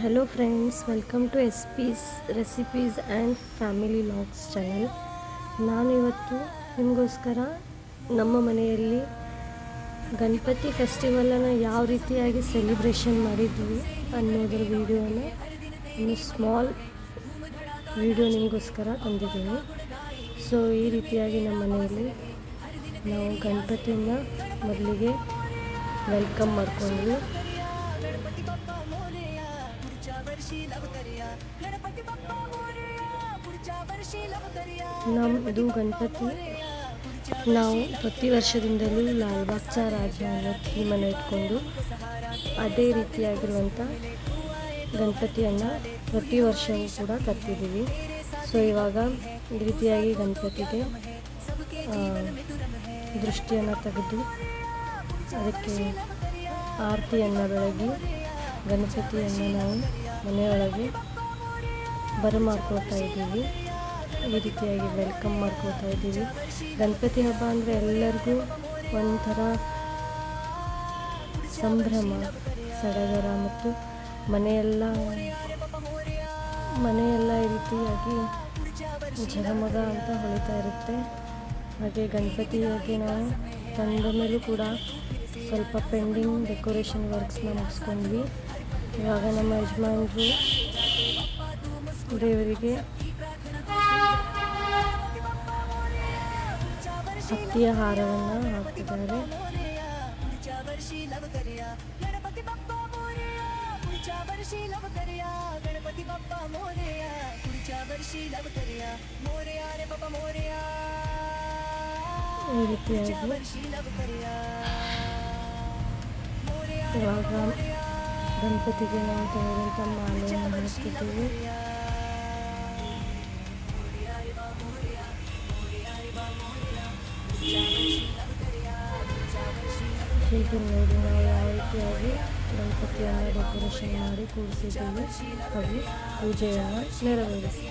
Hello friends welcome to S peace recipes and family vlogs channel ನಾನು ಇವತ್ತು ನಿಮಗೋಸ್ಕರ ನಮ್ಮ ಮನೆಯಲ್ಲಿ ಗಣಪತಿ ಫೆಸ್ಟಿವಲನ್ನು ಯಾವ ರೀತಿಯಾಗಿ ಸೆಲಿಬ್ರೇಷನ್ ಮಾಡಿದ್ವಿ ಅನ್ನೋದ್ರ ವಿಡಿಯೋನ ಒಂದು ಸ್ಮಾಲ್ ವಿಡಿಯೋ ನಿಮಗೋಸ್ಕರ ತಂದಿದ್ದೀನಿ. ಸೊ ಈ ರೀತಿಯಾಗಿ ನಮ್ಮ ಮನೆಯಲ್ಲಿ ನಾವು ಗಣಪತಿಯನ್ನು ಮೊದಲಿಗೆ ವೆಲ್ಕಮ್ ಮಾಡ್ಕೊಂಡ್ವಿ. ನಮ್ಮದು ಗಣಪತಿ. ನಾವು ಪ್ರತಿ ವರ್ಷದಿಂದಲೂ ಲಾಲ್ಬಾಗ್ ಚಾ ರಾಜ ಥೀಮನ್ನು ಇಟ್ಕೊಂಡು ಅದೇ ರೀತಿಯಾಗಿರುವಂಥ ಗಣಪತಿಯನ್ನು ಪ್ರತಿ ವರ್ಷವೂ ಕೂಡ ತರ್ತಿದ್ದೀವಿ ಸೊ, ಇವಾಗ ಈ ರೀತಿಯಾಗಿ ಗಣಪತಿಗೆ ದೃಷ್ಟಿಯನ್ನು ತೆಗೆದು ಅದಕ್ಕೆ ಆರತಿಯನ್ನು ಬೆಳಗಿ ಗಣಪತಿಯನ್ನು ನಾವು ಮನೆಯೊಳಗೆ ಬರಮಾಡ್ಕೊಳ್ತಾ ಇದ್ದೀವಿ. ಈ ರೀತಿಯಾಗಿ ವೆಲ್ಕಮ್ ಮಾಡ್ಕೊಳ್ತಾ ಇದ್ದೀವಿ. ಗಣಪತಿ ಹಬ್ಬ ಅಂದರೆ ಎಲ್ಲರಿಗೂ ಒಂಥರ ಸಂಭ್ರಮ, ಸಡಗರ ಮತ್ತು ಮನೆಯೆಲ್ಲ ಮನೆಯೆಲ್ಲ ಈ ರೀತಿಯಾಗಿ ಝಗಮಗ ಅಂತ ಹೊಳಿತಾ ಇರುತ್ತೆ. ಹಾಗೆ ಗಣಪತಿಯಾಗಿ ನಾವು ತಂದ ಮೇಲೂ ಕೂಡ ಸ್ವಲ್ಪ ಪೆಂಡಿಂಗ್ ಡೆಕೋರೇಷನ್ ವರ್ಕ್ಸ್ನ ಮುಗಿಸ್ಕೊಂಡ್ವಿ. ಇವಾಗ ನಮ್ಮ ಯಜಮಾನರು ದೇವರಿಗೆ ಹತ್ತಿಯ ಹಾರವನ್ನು ಹಾಕ್ತಿದ್ದಾರೆ. ಈ ರೀತಿಯಾಗಿ ಇವಾಗ ಗಣಪತಿಗೆ ನಾವು ತಗೊಂಡಂಥ ಮಾಲೆಯನ್ನು ಹಾಕ್ತಿದ್ದೀವಿ ಹೀಗೆ ನೋಡಿ ನಾವು ಯಾವ ರೀತಿಯಾಗಿ ಗಣಪತಿಯನ್ನು ಡೆಕೋರೇಷನ್ ಮಾಡಿ ಕೂರಿಸಿದ್ದೀವಿ ಹಾಗೂ ಪೂಜೆಯನ್ನು ನೆರವೇರಿಸಿ